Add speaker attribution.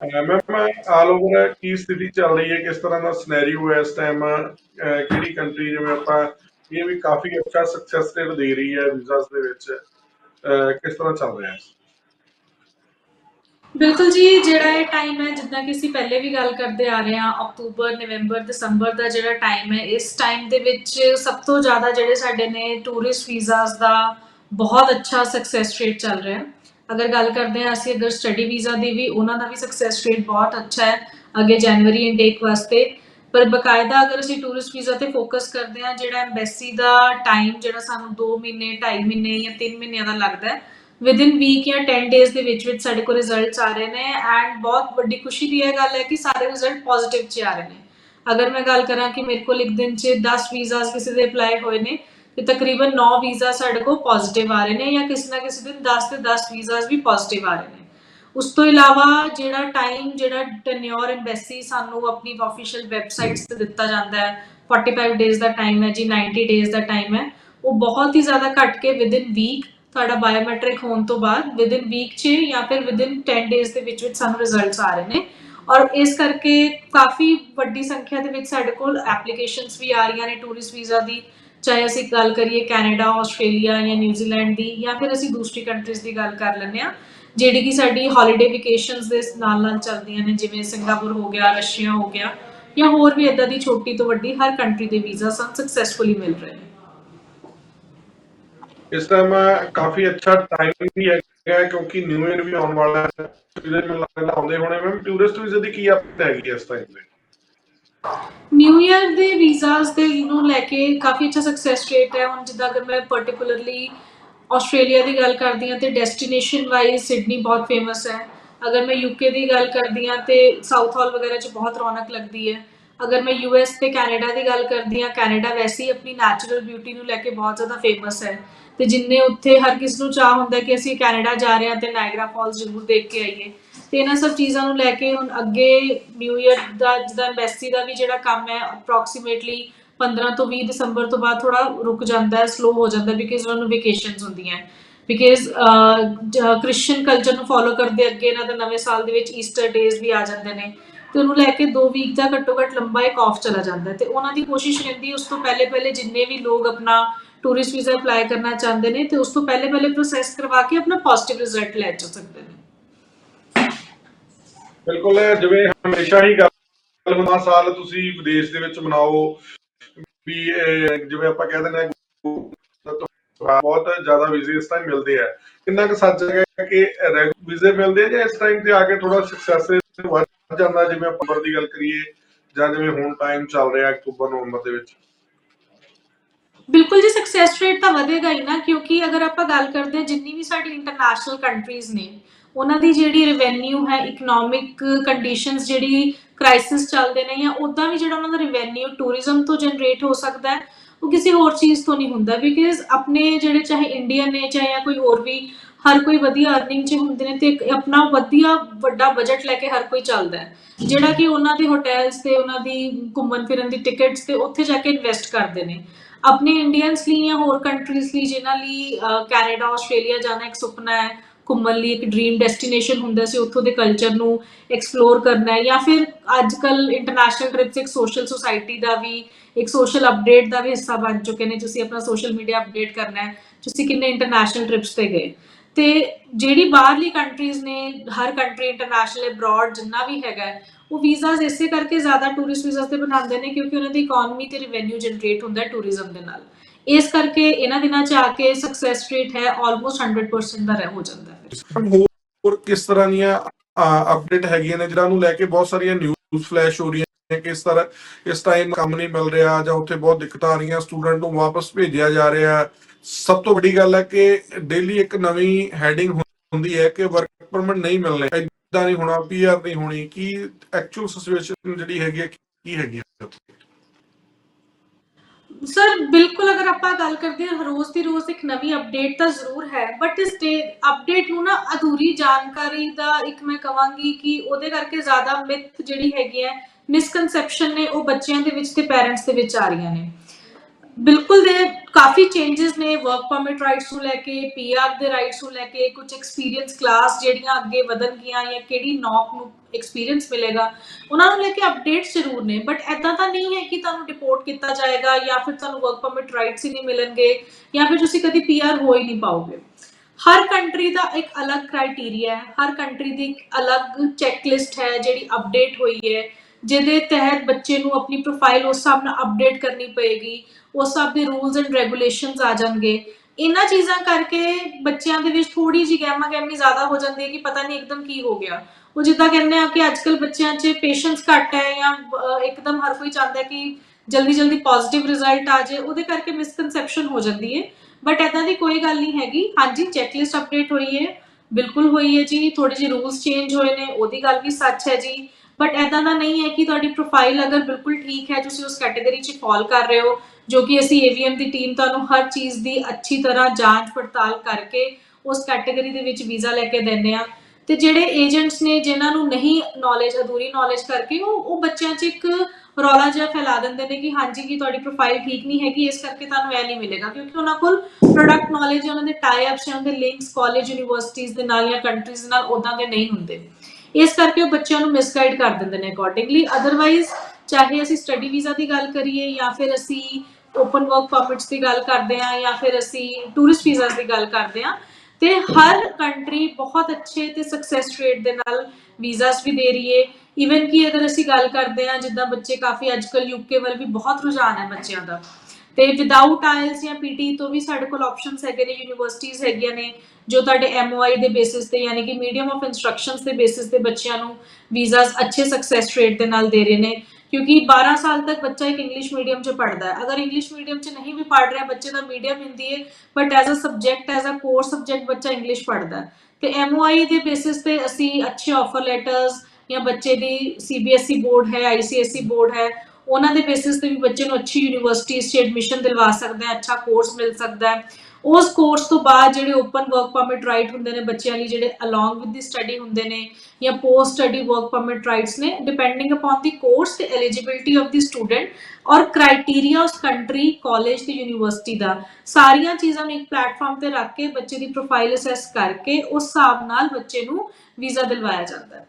Speaker 1: Ma'am all over ਕੀ ਸਥਿਤੀ ਚੱਲ ਰਹੀ ਹੈ, ਕਿਸ ਤਰ੍ਹਾਂ ਦਾ ਸਿਨੈਰੀਓ ਹੈ ਇਸ ਟਾਈਮ ਕਿਹੜੀ ਕੰਟਰੀ ਜਿਵੇਂ ਆਪਾਂ, ਇਹ ਵੀ ਕਾਫੀ ਅੱਛਾ ਸਕਸੈਸ ਰੇਟ ਦੇ ਰਹੀ ਹੈ ਵੀਜ਼ਾਸ ਦੇ ਵਿੱਚ। ਕਿਸ ਤਰ੍ਹਾਂ ਚੱਲ ਰਿਹਾ ਹੈ?
Speaker 2: ਬਿਲਕੁਲ ਜੀ, ਜਿਹੜਾ ਇਹ ਟਾਈਮ ਹੈ, ਜਿੱਦਾਂ ਕਿ ਅਸੀਂ ਪਹਿਲੇ ਵੀ ਗੱਲ ਕਰਦੇ ਆ ਰਹੇ ਹਾਂ, ਅਕਤੂਬਰ, ਨਵੰਬਰ, ਦਸੰਬਰ ਦਾ ਜਿਹੜਾ ਟਾਈਮ ਹੈ, ਇਸ ਟਾਈਮ ਦੇ ਵਿੱਚ ਸਭ ਤੋਂ ਜ਼ਿਆਦਾ ਜਿਹੜੇ ਸਾਡੇ ਨੇ ਟੂਰਿਸਟ ਵੀਜ਼ਾਸ ਦਾ ਬਹੁਤ ਅੱਛਾ ਸਕਸੈਸ ਰੇਟ ਚੱਲ ਰਿਹਾ ਹੈ। ਅਗਰ ਗੱਲ ਕਰਦੇ ਹਾਂ ਅਸੀਂ ਅਗਰ ਸਟੱਡੀ ਵੀਜ਼ਾ ਦੀ ਵੀ, ਉਹਨਾਂ ਦਾ ਵੀ ਸਕਸੈਸ ਰੇਟ ਬਹੁਤ ਅੱਛਾ ਹੈ, ਅੱਗੇ ਜਨਵਰੀ ਇਨਟੇਕ ਵਾਸਤੇ। ਪਰ ਬਕਾਇਦਾ ਅਗਰ ਅਸੀਂ ਟੂਰਿਸਟ ਵੀਜ਼ਾ ਤੇ ਫੋਕਸ ਕਰਦੇ ਹਾਂ, ਜਿਹੜਾ ਐਮਬੈਸੀ ਦਾ ਟਾਈਮ ਜਿਹੜਾ ਸਾਨੂੰ 2 ਮਹੀਨੇ 2.5 ਮਹੀਨੇ ਜਾਂ 3 ਮਹੀਨਿਆਂ ਦਾ ਲੱਗਦਾ ਹੈ ਵਿਦਿਨ ਵੀਕ ਜਾਂ 10 ਡੇਜ਼ ਦੇ ਵਿੱਚ ਵਿੱਚ ਸਾਡੇ ਕੋਲ ਰਿਜ਼ਲਟਸ ਆ ਰਹੇ ਨੇ ਐਂਡ ਬਹੁਤ ਵੱਡੀ ਖੁਸ਼ੀ ਦੀ ਇਹ ਗੱਲ ਹੈ ਕਿ ਸਾਰੇ ਰਿਜ਼ਲਟ ਪੋਜ਼ਿਟਿਵ ਚ ਆ ਰਹੇ ਨੇ। ਅਗਰ ਮੈਂ ਗੱਲ ਕਰਾਂ ਕਿ ਮੇਰੇ ਕੋਲ ਇੱਕ ਦਿਨ 'ਚ 10 ਵੀਜ਼ਾਸ ਕਿਸੇ ਦੇ ਅਪਲਾਈ ਹੋਏ ਨੇ ਤੇ ਤਕਰੀਬਨ 9 ਵੀਜ਼ਾ ਸਾਡੇ ਕੋਲ ਪੋਜ਼ਿਟਿਵ ਆ ਰਹੇ ਨੇ ਜਾਂ ਕਿਸੇ ਨਾ ਕਿਸੇ ਦਿਨ 10 ਤੇ 10 ਵੀਜ਼ਾਸ ਵੀ ਪੋਜ਼ਿਟਿਵ ਆ ਰਹੇ ਨੇ। ਉਸ ਤੋਂ ਇਲਾਵਾ ਜਿਹੜਾ ਟਾਈਮ ਜਿਹੜਾ ਟੈਨਿਓਰ ਐਮਬੈਸੀ ਸਾਨੂੰ ਆਪਣੀ ਆਫੀਸ਼ੀਅਲ ਵੈਬਸਾਈਟਸ ਤੇ ਦਿੱਤਾ ਜਾਂਦਾ ਹੈ 45 ਡੇਜ਼ ਦਾ ਟਾਈਮ ਹੈ ਜੀ 90 ਡੇਜ਼ ਦਾ ਟਾਈਮ ਹੈ, ਉਹ ਬਹੁਤ ਹੀ ਜ਼ਿਆਦਾ ਘੱਟ ਕੇ ਵਿਦਿਨ ਵੀਕ ਤੁਹਾਡਾ ਬਾਇਓਮੈਟ੍ਰਿਕ ਹੋਣ ਤੋਂ ਬਾਅਦ ਵਿਦਿਨ ਵੀਕ 'ਚ ਜਾਂ ਫਿਰ ਵਿਦਿਨ 10 ਡੇਜ਼ ਦੇ ਵਿੱਚ ਵਿੱਚ ਸਾਨੂੰ ਰਿਜ਼ਲਟਸ ਆ ਰਹੇ ਨੇ। ਔਰ ਇਸ ਕਰਕੇ ਕਾਫੀ ਵੱਡੀ ਸੰਖਿਆ ਦੇ ਵਿੱਚ ਸਾਡੇ ਕੋਲ ਐਪਲੀਕੇਸ਼ਨਸ ਵੀ ਆ ਰਹੀਆਂ ਨੇ ਟੂਰਿਸਟ ਵੀਜ਼ਾ ਦੀ। ਚਾਹੇ ਅਸੀਂ ਗੱਲ ਕਰੀਏ ਕੈਨੇਡਾ, ਆਸਟ੍ਰੇਲੀਆ ਜਾਂ ਨਿਊਜ਼ੀਲੈਂਡ ਦੀ ਜਾਂ ਫਿਰ ਅਸੀਂ ਦੂਸਰੀ ਕੰਟਰੀਜ਼ ਦੀ ਗੱਲ ਕਰ ਲੈਂਦੇ ਆ ਜਿਹੜੀ ਕਿ ਸਾਡੀ ਹੌਲੀਡੇ ਵਕੇਸ਼ਨਸ ਦੇ ਨਾਲ ਨਾਲ ਚੱਲਦੀਆਂ ਨੇ, ਜਿਵੇਂ ਸਿੰਗਾਪੁਰ ਹੋ ਗਿਆ, ਰਸ਼ੀਆ ਹੋ ਗਿਆ ਜਾਂ ਹੋਰ ਵੀ ਇਦਾਂ ਦੀ ਛੋਟੀ ਤੋਂ ਵੱਡੀ ਹਰ ਕੰਟਰੀ ਦੇ ਵੀਜ਼ਾ ਸਾਨੂੰ ਸਕਸੈਸਫੁਲੀ ਮਿਲ ਰਹੇ ਨੇ।
Speaker 1: ਇਸ ਟਾਈਮ ਕਾਫੀ ਅੱਛਾ ਟਾਈਮ ਵੀ ਹੈਗਾ, ਕਿਉਂਕਿ ਨਿਊ ਇਅਰ ਵੀ ਆਉਣ ਵਾਲਾ ਹੈ ਵੀਜ਼ੇ ਮੈਨੂੰ ਲੱਗਦਾ ਆਉਂਦੇ ਹੋਣੇ ਮੈਮ ਟੂਰਿਸਟ ਵੀਜ਼ੇ ਦੀ ਕੀ ਅਪਡੇਟ ਹੈਗੀ ਹੈ ਇਸ ਟਾਈਮ ਤੇ?
Speaker 2: ਨਿਊ ਇਅਰ ਦੇ ਵੀਜ਼ਾਸ ਦੇ ਨੂੰ ਲੈ ਕੇ ਕਾਫੀ ਅੱਛਾ ਸਕਸੈਸ ਰੇਟ ਹੈ। ਹੁਣ ਜਿੱਦਾਂ ਅਗਰ ਮੈਂ ਪਾਰਟਿਕੂਲਰਲੀ ਆਸਟ੍ਰੇਲੀਆ ਦੀ ਗੱਲ ਕਰਦੀ ਹਾਂ ਤੇ ਡੈਸਟੀਨੇਸ਼ਨ ਵਾਈਜ਼ ਸਿਡਨੀ ਬਹੁਤ ਫੇਮਸ ਹੈ। ਅਗਰ ਮੈਂ ਯੂਕੇ ਦੀ ਗੱਲ ਕਰਦੀ ਹਾਂ ਤੇ ਸਾਊਥ ਹਾਲ ਵਗੈਰਾ 'ਚ ਬਹੁਤ ਰੌਣਕ ਲੱਗਦੀ ਹੈ। ਅਗਰ ਮੈਂ ਯੂਐਸ ਤੇ ਕੈਨੇਡਾ ਦੀ ਗੱਲ ਕਰਦੀ ਹਾਂ ਕੈਨੇਡਾ ਵੈਸੇ ਹੀ ਆਪਣੀ ਨੈਚੁਰਲ ਬਿਊਟੀ ਨੂੰ ਲੈ ਕੇ ਬਹੁਤ ਜ਼ਿਆਦਾ ਫੇਮਸ ਹੈ। ਤੇ ਜਿੰਨੇ ਉੱਥੇ ਹਰ ਕਿਸ ਨੂੰ ਚਾਹ ਹੁੰਦਾ ਕਿ ਅਸੀਂ ਕੈਨੇਡਾ ਜਾ ਰਹੇ ਹਾਂ ਤੇ ਨਾਇਗਰਾ ਫਾਲਸ ਜ਼ਰੂਰ ਦੇਖ ਕੇ ਆਈਏ। ਤੇ ਇਹਨਾਂ ਸਭ ਚੀਜ਼ਾਂ ਨੂੰ ਲੈ ਕੇ ਹੁਣ ਅੱਗੇ ਨਿਊ ਇਅਰ ਦਾ ਜਿਹਦਾ ਐਮਬੈਸੀ ਦਾ ਵੀ ਜਿਹੜਾ ਕੰਮ ਹੈ ਅਪਰੋਕਸੀਮੇਟਲੀ 15 ਤੋਂ 20 ਦਸੰਬਰ ਤੋਂ ਬਾਅਦ ਥੋੜਾ ਰੁਕ ਜਾਂਦਾ ਹੈ ਸਲੋ ਹੋ ਜਾਂਦਾ ਬਿਕਾਜ਼ ਉਹਨਾਂ ਨੂੰ ਵਕੇਸ਼ਨਸ ਹੁੰਦੀਆਂ ਬਿਕਾਜ਼ ਕ੍ਰਿਸਚੀਅਨ ਕਲਚਰ ਨੂੰ ਫੋਲੋ ਕਰਦੇ ਅੱਗੇ ਇਹਨਾਂ ਦਾ ਨਵੇਂ ਸਾਲ ਦੇ ਵਿੱਚ ਈਸਟਰ ਡੇਜ਼ ਵੀ ਆ ਜਾਂਦੇ ਨੇ। ਤੇ ਉਹਨੂੰ ਲੈ ਕੇ 2 ਵੀਕ ਦਾ ਘੱਟੋ ਘੱਟ ਲੰਬਾ ਇੱਕ ਆਫ ਚਲਾ ਜਾਂਦਾ ਹੈ। ਤੇ ਉਹਨਾਂ ਦੀ ਕੋਸ਼ਿਸ਼ ਰਹਿੰਦੀ ਉਸ ਤੋਂ ਪਹਿਲੇ ਪਹਿਲੇ ਜਿੰਨੇ ਵੀ ਲੋਕ ਆਪਣਾ ਟੂਰਿਸਟ ਵੀਜ਼ਾ ਅਪਲਾਈ ਕਰਨਾ ਚਾਹੁੰਦੇ ਨੇ ਤੇ ਉਸ ਤੋਂ ਪਹਿਲੇ ਪਹਿਲੇ ਪ੍ਰੋਸੈਸ ਕਰਵਾ ਕੇ ਆਪਣਾ ਪੋਜ਼ਿਟਿਵ ਰਿਜ਼ਲਟ ਲੈ ਜਾ ਸਕਦੇ ਨੇ।
Speaker 1: ਬਿਲਕੁਲ, ਜਿਵੇਂ ਹਮੇਸ਼ਾ ਹੀ ਗੱਲ ਹੁੰਦਾ, ਸਾਲ ਤੁਸੀਂ ਵਿਦੇਸ਼ ਦੇ ਵਿੱਚ ਮਨਾਓ, ਵੀ ਜਿਵੇਂ ਆਪਾਂ ਕਹਿ ਦਿੰਦੇ ਹਾਂ ਬਹੁਤ ਜ਼ਿਆਦਾ ਵੀਜ਼ੇ ਇਸ ਟਾਈਮ ਮਿਲਦੇ ਆ। ਕਿੰਨਾ ਕੁ ਸੱਚ ਹੈ ਕਿ ਵੀਜ਼ੇ ਮਿਲਦੇ ਆ ਜਾਂ ਇਸ ਟਾਈਮ ਤੇ ਆ ਕੇ ਥੋੜਾ ਸਕਸੈਸ ਵੱਧ ਜਾਂਦਾ, ਜਿਵੇਂ ਆਪਾਂ ਦੀ ਗੱਲ ਕਰੀਏ, ਜਾਂ ਜਿਵੇਂ ਹੁਣ ਟਾਈਮ ਚੱਲ ਰਿਹਾ ਅਕਤੂਬਰ, ਨਵੰਬਰ ਦੇ ਵਿੱਚ?
Speaker 2: ਬਿਲਕੁਲ ਜੀ ਸਕਸੈਸ ਰੇਟ ਤਾਂ ਵਧੇਗਾ ਹੀ ਨਾ, ਕਿਉਂਕਿ ਅਗਰ ਆਪਾਂ ਗੱਲ ਕਰਦੇ ਜਿੰਨੀ ਵੀ ਸਾਡੀ ਇੰਟਰਨੈਸ਼ਨਲ ਕੰਟਰੀਜ਼ ਨੇ ਉਹਨਾਂ ਦੀ ਜਿਹੜੀ ਰੈਵਨਿਊ ਹੈ ਇਕਨੋਮਿਕ ਕੰਡੀਸ਼ਨਸ ਜਿਹੜੀ ਕ੍ਰਾਈਸਿਸ ਚੱਲਦੇ ਨੇ ਜਾਂ ਉਦਾਂ ਵੀ ਜਿਹੜਾ ਉਹਨਾਂ ਦਾ ਰੈਵਨਿਊ ਟੂਰਿਜ਼ਮ ਤੋਂ ਜਨਰੇਟ ਹੋ ਸਕਦਾ ਹੈ, ਉਹ ਕਿਸੇ ਹੋਰ ਚੀਜ਼ ਤੋਂ ਨਹੀਂ ਹੁੰਦਾ ਬਿਕਾਜ਼ ਆਪਣੇ ਜਿਹੜੇ ਚਾਹੇ ਇੰਡੀਅਨ ਨੇ ਚਾਹੇ ਜਾਂ ਕੋਈ ਹੋਰ ਵੀ ਹਰ ਕੋਈ ਵਧੀਆ ਅਰਨਿੰਗ 'ਚ ਹੁੰਦੇ ਨੇ ਤੇ ਆਪਣਾ ਵਧੀਆ ਵੱਡਾ ਬਜਟ ਲੈ ਕੇ ਹਰ ਕੋਈ ਚੱਲਦਾ ਹੈ। ਜਿਹੜਾ ਕਿ ਉਹਨਾਂ ਦੇ ਹੋਟਲਸ ਤੇ, ਉਹਨਾਂ ਦੀ ਘੁੰਮਣ ਫਿਰਨ ਦੀ ਟਿਕਟਸ ਤੇ ਉੱਥੇ ਜਾ ਕੇ ਇਨਵੈਸਟ ਕਰਦੇ ਨੇ। ਆਪਣੇ ਇੰਡੀਅਨਸ ਲਈ ਜਾਂ ਹੋਰ ਕੰਟਰੀਜ਼ ਲਈ, ਜਿਨ੍ਹਾਂ ਲਈ ਕੈਨੇਡਾ, ਆਸਟ੍ਰੇਲੀਆ ਜਾਣਾ ਇੱਕ ਸੁਪਨਾ ਹੈ ਘੁੰਮਣ ਲਈ ਇੱਕ ਡ੍ਰੀਮ ਡੈਸਟੀਨੇਸ਼ਨ ਹੁੰਦਾ ਸੀ, ਉੱਥੋਂ ਦੇ ਕਲਚਰ ਨੂੰ ਐਕਸਪਲੋਰ ਕਰਨਾ ਹੈ, ਜਾਂ ਫਿਰ ਅੱਜ ਕੱਲ ਇੰਟਰਨੈਸ਼ਨਲ ਟ੍ਰਿਪਸ ਇੱਕ ਸੋਸ਼ਲ ਸੁਸਾਇਟੀ ਦਾ ਵੀ, ਇੱਕ ਸੋਸ਼ਲ ਅਪਡੇਟ ਦਾ ਵੀ ਹਿੱਸਾ ਬਣ ਚੁੱਕੇ ਨੇ, ਤੁਸੀਂ ਆਪਣਾ ਸੋਸ਼ਲ ਮੀਡੀਆ ਅਪਡੇਟ ਕਰਨਾ ਹੈ, ਤੁਸੀਂ ਕਿੰਨੇ ਇੰਟਰਨੈਸ਼ਨਲ ਟ੍ਰਿਪਸ ਤੇ ਗਏ। ਤੇ ਜਿਹੜੀ ਬਾਹਰਲੀ ਕੰਟਰੀਜ਼ ਨੇ, ਹਰ ਕੰਟਰੀ ਇੰਟਰਨੈਸ਼ਨਲ ਅਬਰਾਡ ਜਿੰਨਾ ਵੀ ਹੈਗਾ ਉਹ ਵੀਜ਼ਾਸ ਇਸੇ ਕਰਕੇ ਜ਼ਿਆਦਾ ਟੂਰਿਸਟ ਵੀਜ਼ਾਸ ਤੇ ਬਣਾਉਂਦੇ ਨੇ, ਕਿਉਂਕਿ ਉਹਨਾਂ ਦੀ ਇਕਨੋਮੀ ਤੇ ਰੈਵਨਿਊ ਜਨਰੇਟ ਹੁੰਦਾ ਹੈ ਟੂਰਿਜ਼ਮ ਦੇ ਨਾਲ। ਇਸ ਕਰਕੇ ਇਹਨਾਂ ਦਿਨਾਂ 'ਚ ਆ ਕੇ ਸਕਸੈਸ ਰੇਟ ਹੈ ਆਲਮੋਸਟ 100% ਦਾ ਰਹਿ ਹੋ ਜਾਂਦਾ
Speaker 1: ਹੋਰ ਕਿਸ ਤਰ੍ਹਾਂ ਦੀਆਂ ਅਪਡੇਟ ਹੈਗੀਆਂ ਨੇ, ਜਿਹਨਾਂ ਨੂੰ ਲੈ ਕੇ ਬਹੁਤ ਸਾਰੀਆਂ ਨਿਊਜ਼ ਫਲੈਸ਼ ਹੋ ਰਹੀਆਂ ਨੇ ਕਿ ਇਸ ਤਰ੍ਹਾਂ, ਇਸ ਟਾਈਮ ਕੰਮ ਨਹੀਂ ਮਿਲ ਰਿਹਾ ਜਾਂ ਉੱਥੇ ਬਹੁਤ ਦਿੱਕਤਾਂ ਆ ਰਹੀਆਂ ਸਟੂਡੈਂਟ ਨੂੰ ਵਾਪਸ ਭੇਜਿਆ ਜਾ ਰਿਹਾ। ਸਭ ਤੋਂ ਵੱਡੀ ਗੱਲ ਹੈ ਕਿ ਡੇਲੀ ਇੱਕ ਨਵੀਂ ਹੈਡਿੰਗ ਹੁੰਦੀ ਹੈ ਕਿ ਵਰਕ ਪਰਮਿਟ ਨਹੀਂ ਮਿਲਣੇ। ਇਦਾਂ ਨਹੀਂ ਹੋਣਾ ਪੀਆਰ ਨਹੀਂ ਹੋਣੀ, ਕੀ ਐਕਚੁਅਲ ਸਿਚੁਏਸ਼ਨ ਜਿਹੜੀ ਹੈਗੀ ਹੈ, ਕੀ ਹੈਗੀ ਹੈ?
Speaker 2: ਸਰ ਬਿਲਕੁਲ ਅਗਰ ਆਪਾਂ ਗੱਲ ਕਰਦੇ ਹਾਂ ਰੋਜ਼ ਦੀ ਰੋਜ਼ ਇੱਕ ਨਵੀਂ ਅਪਡੇਟ ਤਾਂ ਜ਼ਰੂਰ ਹੈ ਬਟ ਇਸ ਅਪਡੇਟ ਨੂੰ ਨਾ ਅਧੂਰੀ ਜਾਣਕਾਰੀ ਦਾ ਇੱਕ ਮੈਂ ਕਵਾਂਗੀ ਕਿ ਉਹਦੇ ਕਰਕੇ ਜ਼ਿਆਦਾ ਮਿਥ ਜਿਹੜੀ ਹੈਗੀ ਹੈ ਮਿਸਕਨਸੈਪਸ਼ਨ ਨੇ ਉਹ ਬੱਚਿਆਂ ਦੇ ਵਿੱਚ ਤੇ ਪੇਰੈਂਟਸ ਦੇ ਵਿੱਚ ਆ ਰਹੀਆਂ ਨੇ। ਬਿਲਕੁਲ ਦੇ ਕਾਫੀ ਚੇਂजेस ਨੇ ਵਰਕ ਪਰਮਿਟ ਰਾਈਟਸ ਨੂੰ ਲੈ ਕੇ ਪੀਆਰ ਦੇ ਰਾਈਟਸ ਨੂੰ ਲੈ ਕੇ ਕੁਝ ਐਕਸਪੀਰੀਅੰਸ ਕਲਾਸ ਜਿਹੜੀਆਂ ਅੱਗੇ ਵਧਣਗੀਆਂ ਜਾਂ ਕਿਹੜੀ ਨੌਕ ਨੂੰ ਐਕਸਪੀਰੀਅੰਸ ਮਿਲੇਗਾ, ਉਹਨਾਂ ਨੂੰ ਲੈ ਕੇ ਅਪਡੇਟਸ ਜ਼ਰੂਰ ਨੇ ਬਟ ਐਦਾਂ ਤਾਂ ਨਹੀਂ ਹੈ ਕਿ ਤੁਹਾਨੂੰ ਡਿਪੋਰਟ ਕੀਤਾ ਜਾਏਗਾ ਜਾਂ ਫਿਰ ਤੁਹਾਨੂੰ ਵਰਕ ਪਰਮਿਟ ਰਾਈਟਸ ਹੀ ਨਹੀਂ ਮਿਲਣਗੇ ਜਾਂ ਫਿਰ ਤੁਸੀਂ ਕਦੀ ਪੀਆਰ ਹੋ ਹੀ ਨਹੀਂ ਪਾਓਗੇ। ਹਰ ਕੰਟਰੀ ਦਾ ਇੱਕ ਅਲੱਗ ਕ੍ਰਾਈਟੇਰੀਆ ਹੈ, ਹਰ ਕੰਟਰੀ ਦੀ ਇੱਕ ਅਲੱਗ ਚੈੱਕਲਿਸਟ ਹੈ ਜਿਹੜੀ ਅਪਡੇਟ ਹੋਈ ਹੈ, ਜਿਹਦੇ ਤਹਿਤ ਬੱਚੇ ਨੂੰ ਆਪਣੀ ਪ੍ਰੋਫਾਈਲ ਉਸ ਹਿਸਾਬ ਨਾਲ ਅਪਡੇਟ ਕਰਨੀ ਪਏਗੀ। ਉਸ ਸਭ ਦੇ ਰੂਲਸ ਐਂਡ ਰੈਗੂਲੇਸ਼ਨਸ ਆ ਜਾਣਗੇ। ਇਹਨਾਂ ਚੀਜ਼ਾਂ ਕਰਕੇ ਬੱਚਿਆਂ ਦੇ ਵਿੱਚ ਥੋੜੀ ਜਿਹੀ ਗਹਿਮਾ ਗਹਿਮੀ ਜ਼ਿਆਦਾ ਹੋ ਜਾਂਦੀ ਹੈ ਕਿ ਪਤਾ ਨਹੀਂ ਇੱਕਦਮ ਕੀ ਹੋ ਗਿਆ। ਉਹ ਜਿੱਦਾਂ ਕਹਿੰਦੇ ਆ ਕਿ ਅੱਜਕੱਲ ਬੱਚਿਆਂ 'ਚ ਪੇਸ਼ੈਂਸ ਘੱਟ ਹੈ ਜਾਂ ਇੱਕਦਮ ਹਰ ਕੋਈ ਚਾਹੁੰਦਾ ਕਿ ਜਲਦੀ ਜਲਦੀ ਪੋਜ਼ਿਟਿਵ ਰਿਜ਼ਲਟ ਆ ਜਾਏ ਉਹਦੇ ਕਰਕੇ ਮਿਸਕਨਸੈਪਸ਼ਨ ਹੋ ਜਾਂਦੀ ਹੈ। ਬਟ ਐਦਾਂ ਦੀ ਕੋਈ ਗੱਲ ਨਹੀਂ ਹੈਗੀ। ਹਾਂਜੀ ਚੈੱਕਲਿਸਟ ਅਪਡੇਟ ਹੋਈ ਹੈ। ਬਿਲਕੁਲ ਹੋਈ ਹੈ ਜੀ। ਥੋੜੇ ਜਿਹੇ ਰੂਲਸ ਚੇਂਜ ਹੋਏ ਨੇ। ਉਹਦੀ ਗੱਲ ਵੀ ਸੱਚ ਹੈ ਜੀ। ਬਟ ਐਦਾਂ ਦਾ ਨਹੀਂ ਹੈ ਕਿ ਤੁਹਾਡੀ ਪ੍ਰੋਫਾਈਲ ਅਗਰ ਬਿਲਕੁਲ ਠੀਕ ਹੈ, ਤੁਸੀਂ ਉਸ ਕੈਟਾਗਰੀ 'ਚ ਫਾਲ ਕਰ ਰਹੇ ਹੋ ਜੋ ਕਿ ਅਸੀਂ AVM ਦੀ ਟੀਮ ਤੁਹਾਨੂੰ ਹਰ ਚੀਜ਼ ਦੀ ਅੱਛੀ ਤਰ੍ਹਾਂ ਜਾਂਚ ਪੜਤਾਲ ਕਰਕੇ ਉਸ ਕੈਟਾਗਰੀ ਦੇ ਵਿੱਚ ਵੀਜ਼ਾ ਲੈ ਕੇ ਦਿੰਦੇ ਆ ਤੇ ਜਿਹੜੇ ਏਜੰਟਸ ਨੇ ਜਿਨ੍ਹਾਂ ਨੂੰ ਨਹੀਂ ਨੌਲੇਜ ਅਧੂਰੀ ਨੌਲੇਜ ਕਰਕੇ, ਉਹ ਉਹ ਬੱਚਿਆਂ 'ਚ ਇੱਕ ਰੌਲਾ ਜਿਹਾ ਫੈਲਾ ਦਿੰਦੇ ਨੇ ਕਿ ਹਾਂਜੀ, ਕਿ ਤੁਹਾਡੀ ਪ੍ਰੋਫਾਈਲ ਠੀਕ ਨਹੀਂ ਹੈਗੀ, ਇਸ ਕਰਕੇ ਤੁਹਾਨੂੰ ਇਹ ਨਹੀਂ ਮਿਲੇਗਾ। ਕਿਉਂਕਿ ਉਹਨਾਂ ਕੋਲ ਪ੍ਰੋਡਕਟ ਨੌਲੇਜ ਉਹਨਾਂ ਦੇ ਟਾਈ ਅਪਸ ਉਹਨਾਂ ਦੇ ਲਿੰਕਸ ਕਾਲਜ ਯੂਨੀਵਰਸਿਟੀਜ਼ ਦੇ ਨਾਲ ਜਾਂ ਕੰਟਰੀਜ਼ ਨਾਲ ਉਦਾਂ ਦੇ ਨਹੀਂ ਹੁੰਦੇ। ਇਸ ਕਰਕੇ ਉਹ ਬੱਚਿਆਂ ਨੂੰ ਮਿਸਗਾਈਡ ਕਰ ਦਿੰਦੇ ਨੇ ਅਕੋਰਡਿੰਗਲੀ ਅਦਰਵਾਈਜ਼ ਚਾਹੇ ਅਸੀਂ ਸਟੱਡੀ ਵੀਜ਼ਾ ਦੀ ਗੱਲ ਕਰੀਏ ਜਾਂ ਫਿਰ ਅਸੀਂ ਓਪਨ ਵਰਕ ਪਰਮਿਟਸ ਦੀ ਗੱਲ ਕਰਦੇ ਹਾਂ ਜਾਂ ਫਿਰ ਅਸੀਂ ਟੂਰਿਸਟ ਵੀਜ਼ਾਸ ਦੀ ਗੱਲ ਕਰਦੇ ਹਾਂ, ਤੇ ਹਰ ਕੰਟਰੀ ਬਹੁਤ ਅੱਛੇ ਤੇ ਸਕਸੈਸ ਰੇਟ ਦੇ ਨਾਲ ਵੀਜ਼ਾਸ ਵੀ ਦੇ ਰਹੀ ਹੈ। ਇਵਨ ਕਿ ਅਗਰ ਅਸੀਂ ਗੱਲ ਕਰਦੇ ਹਾਂ, ਜਿੱਦਾਂ ਬੱਚੇ ਕਾਫੀ ਅੱਜਕੱਲ ਯੂਕੇ ਵੱਲ ਵੀ ਬਹੁਤ ਰੁਝਾਨ ਹੈ ਬੱਚਿਆਂ ਦਾ। ਤੇ ਵਿਦਆਊਟ ਆਇਲਸ ਜਾਂ ਪੀਟੀ ਤੋਂ ਵੀ ਸਾਡੇ ਕੋਲ ਆਪਸ਼ਨਸ ਹੈਗੇ ਨੇ ਯੂਨੀਵਰਸਿਟੀਜ਼ ਹੈਗੀਆਂ ਨੇ, ਜੋ ਤੁਹਾਡੇ ਐਮਓਆਈ ਦੇ ਬੇਸਿਸ ਤੇ ਯਾਨੀ ਕਿ ਮੀਡੀਅਮ ਆਫ ਇਨਸਟਰਕਸ਼ਨਸ ਦੇ ਬੇਸਿਸ ਤੇ ਬੱਚਿਆਂ ਨੂੰ ਵੀਜ਼ਾਸ ਅੱਛੇ ਸਕਸੈਸ ਰੇਟ ਦੇ ਨਾਲ ਦੇ ਰਹੇ ਨੇ। ਕਿਉਂਕਿ 12 ਸਾਲ ਤੱਕ ਬੱਚਾ ਇੱਕ ਇੰਗਲਿਸ਼ ਮੀਡੀਅਮ 'ਚ ਪੜ੍ਹਦਾ ਹੈ। ਅਗਰ ਇੰਗਲਿਸ਼ ਮੀਡੀਅਮ 'ਚ ਨਹੀਂ ਵੀ ਪੜ੍ਹ ਰਿਹਾ, ਬੱਚੇ ਦਾ ਮੀਡੀਅਮ ਹਿੰਦੀ ਹੈ but as a subject as a core subject ਬੱਚਾ ਇੰਗਲਿਸ਼ ਪੜ੍ਹਦਾ ਹੈ। ਤੇ ਐਮਓਆਈ ਦੇ ਬੇਸਿਸ ਤੇ ਅਸੀਂ ਅੱਛੇ ਆਫਰ ਲੈਟਰਸ ਜਾਂ ਬੱਚੇ ਦੀ ਸੀਬੀਐਸਈ ਬੋਰਡ ਹੈ ਆਈਸੀਐਸਈ ਬੋਰਡ ਹੈ ਉਹਨਾਂ ਦੇ ਬੇਸਿਸ ਤੇ ਵੀ ਬੱਚੇ ਨੂੰ ਅੱਛੀ ਯੂਨੀਵਰਸਿਟੀਜ਼ 'ਚ ਐਡਮਿਸ਼ਨ ਦਿਲਵਾ ਸਕਦੇ ਆ ਅੱਛਾ ਕੋਰਸ ਮਿਲ ਸਕਦਾ ਹੈ। ਉਸ ਕੋਰਸ ਤੋਂ ਬਾਅਦ ਜਿਹੜੇ ਓਪਨ ਵਰਕ ਪਰਮਿਟ ਰਾਈਟ ਹੁੰਦੇ ਨੇ ਬੱਚਿਆਂ ਲਈ, ਜਿਹੜੇ ਅਲੋਂਗ ਵਿਦ ਦੀ ਸਟੱਡੀ ਹੁੰਦੇ ਨੇ ਜਾਂ post study work permit rights ਨੇ ਡਿਪੈਂਡਿੰਗ ਅਪਨ ਦੀ ਕੋਰਸ ਤੇ ਐਲੀਜੀਬਿਲਟੀ ਆਫ ਦੀ ਸਟੂਡੈਂਟ ਔਰ ਕ੍ਰਾਈਟੇਰੀਆ ਉਸ ਕੰਟਰੀ ਕਾਲਜ ਤੇ ਯੂਨੀਵਰਸਿਟੀ ਦਾ। ਸਾਰੀਆਂ ਚੀਜ਼ਾਂ ਨੂੰ ਇੱਕ ਪਲੇਟਫਾਰਮ ਤੇ ਰੱਖ ਕੇ ਬੱਚੇ ਦੀ ਪ੍ਰੋਫਾਈਲ ਅਸੈਸ ਕਰਕੇ ਉਸ ਹਿਸਾਬ ਨਾਲ ਬੱਚੇ ਨੂੰ ਵੀਜ਼ਾ ਦਿਲਵਾਇਆ ਜਾਂਦਾ ਹੈ।